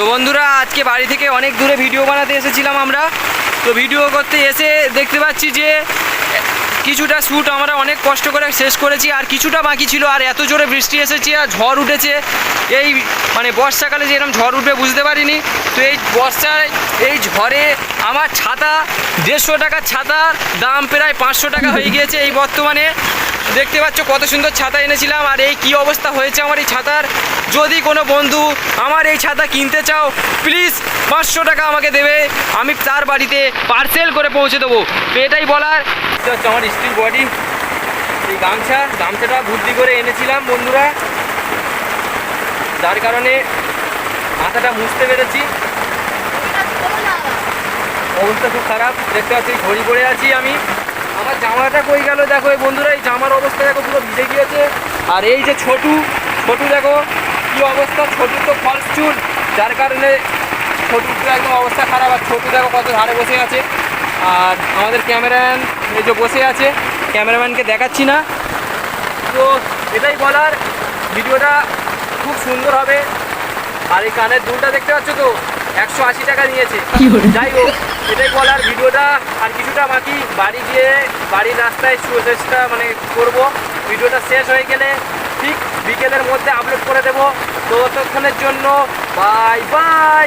তো বন্ধুরা, আজকে বাড়ি থেকে অনেক দূরে ভিডিও বানাতে এসেছিলাম আমরা। তো ভিডিও করতে এসে দেখতে পাচ্ছি যে, কিছুটা শ্যুট আমরা অনেক কষ্ট করে শেষ করেছি, আর কিছুটা বাকি ছিল, আর এত জোরে বৃষ্টি এসেছে, আর ঝড় উঠেছে। এই মানে বর্ষাকালে যে এরকম ঝড় উঠবে বুঝতে পারিনি। তো এই বর্ষায়, এই ঝড়ে আমার ছাতা, দেড়শো টাকার ছাতার দাম প্রায় পাঁচশো টাকা হয়ে গিয়েছে এই বর্তমানে। দেখতে পাচ্ছ কত সুন্দর ছাতা এনেছিলাম আর এই কি অবস্থা হয়েছে আমার এই ছাতার? যদি কোনো বন্ধু আমার এই ছাতা কিনতে চাও প্লিজ পাঁচশো টাকা আমাকে দেবে। আমি তার বাড়িতে পার্সেল করে পৌঁছে দেবো। এটাই বলার। আমার স্ত্রীর বডি এই গামছা। গামছাটা বুদ্ধি করে এনেছিলাম বন্ধুরা। যার কারণে মাথাটা মুছতে পেরেছি। অবস্থা খুব খারাপ। দেখতে পাচ্ছি ঘড়ি পড়ে আছি আমি। জামাটা কই গেল? দেখো, এই বন্ধুরা, এই জামার অবস্থা দেখো পুরো ভিজে গিয়েছে। আর এই যে ছোটু ছোটু দেখো, কি অবস্থা? ছোটু তো ফলস চুল। যার কারণে ছোটুর তো একদম অবস্থা খারাপ। আর ছোটু দেখো কত ধারে বসে আছে। আর আমাদের ক্যামেরাম্যান এই যে বসে আছে। ক্যামেরাম্যানকে দেখাচ্ছি না। তো এটাই বলার। ভিডিওটা খুব সুন্দর হবে। আর এই কানের দুলটা দেখতে পাচ্ছ তো? একশো আশি টাকা নিয়েছে। যাই হোক এটাই বলার ভিডিওটা। আর কিছুটা বাকি বাড়ি গিয়ে বাড়ির রাস্তায় সুচেষ্টা মানে করব। ভিডিওটা শেষ হয়ে গেলে ঠিক বিকেলের মধ্যে আপলোড করে দেবো। তো ততক্ষণের জন্য বাই বাই